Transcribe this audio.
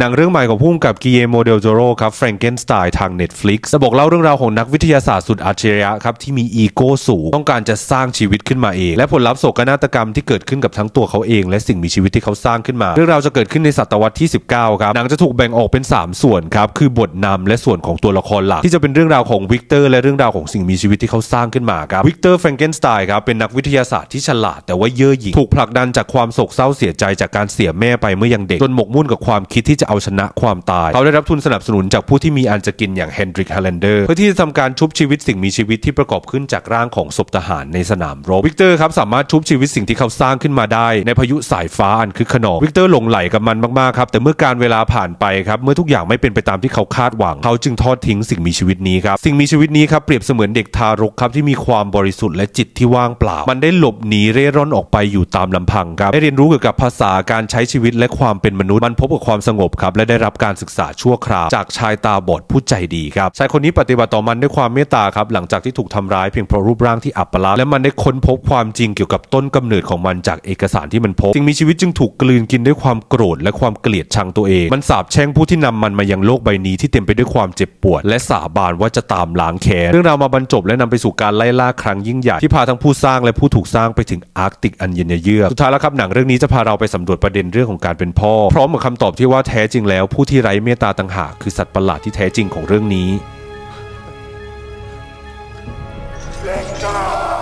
หนังเรื่องใหม่ของผู้กำกับกิเยโมเดลโจโรครับ Frankenstein ทาง Netflix จะบอกเล่าเรื่องราวของนักวิทยาศาสตร์สุดอัจฉริยะครับที่มีอีโก้สูง ต้องการจะสร้างชีวิตขึ้นมาเอง และผลลัพธ์โศกนาฏกรรมที่เกิดขึ้นกับทั้งตัวเขาเอง และสิ่งมีชีวิตที่เขาสร้างขึ้นมา เรื่องราวจะเกิดขึ้นในศตวรรษที่ 19 ครับหนังจะถูกแบ่งออกเป็น 3 ส่วนครับคือบทนำและส่วนของตัวละครหลัก ที่จะเป็นเรื่องราวของวิกเตอร์และเรื่องราวของสิ่งมีชีวิตที่เขาสร้างขึ้นมาครับวิกเตอร์แฟรงเกนสไตน์ครับเป็นนักวิทยาศาสตร์ที่ฉลาดแต่ว่าเย่อหยิ่งถูกผลักดันจากความโศกเศร้าเสียใจจากการเสียแม่ไปเมื่อยังเด็กจนหมกมุ่นกับความคิดที่จะเอาชนะความตาย เขาได้รับทุนสนับสนุนจากผู้ที่มีอันจะกินอย่างเฮนดริกฮาเลนเดอร์เพื่อที่จะทำการชุบชีวิตสิ่งมีชีวิตที่ประกอบขึ้นจากร่างของศพทหารในสนามรบวิกเตอร์ครับสามารถชุบชีวิตสิ่งที่เขาสร้างขึ้นมาได้ ในพายุสายฟ้าอันคึกขนองวิกเตอร์หลงไหลกับมันมากๆครับแต่เมื่อการเวลาผ่านไปครับเมื่อทุกอย่างไม่เป็นไปตามที่เขาคาดหวัง เขาจึงทอดทิ้งสิ่งมีชีวิตนี้ครับสิ่งมีชีวิตนี้ครับเปรียบเสมือนเด็กทารกครับที่มีความบริสุทธิ์และจิตที่ว่างเปล่า มันได้หลบหนีเร่ร่อนออกไปอยู่ตามลำพังครับได้เรียนรู้เกี่ยวกับภาษาการใช้ชีวิตและความเป็นมนุษย์มันพบกับความสงบครับและได้รับการศึกษาชั่วคราวจากชายตาบอดผู้ใจดีครับชายคนนี้ปฏิบัติต่อมันด้วยความเมตตาครับหลังจากที่ถูกทำร้ายเพียงเพราะรูปร่างที่อัปลักษณ์และมันได้ค้นพบความจริงเกี่ยวกับต้นกำเนิดของมันจากเอกสารที่มันพบสิ่งมีชีวิตจึงถูกกลืนกินด้วยความโกรธและความเกลียดชังตัวเอง มันสาบแช่งผู้ที่นำมันมายังโลกใบนี้ที่เต็มไปด้วยความเจ็บปวด และสาบานว่าจะตามล้างแค้นเรื่องราวมาบรรจบและนำไปสู่การไล่ล่าครั้งยิ่งใหญ่ที่พาทั้งผู้สร้างและผู้ถูกสร้างไปถึงอาร์กติกอันเย็นเยือกสุดท้ายแล้วครับหนังเรื่องนี้จะพาเราไปสำรวจประเด็นเรื่องของการเป็นพ่อ พร้อมกับคำตอบที่ว่าแท้จริงแล้วผู้ที่ไร้เมตตาต่างหากคือสัตว์ประหลาดที่แท้จริงของเรื่องนี้ Let go!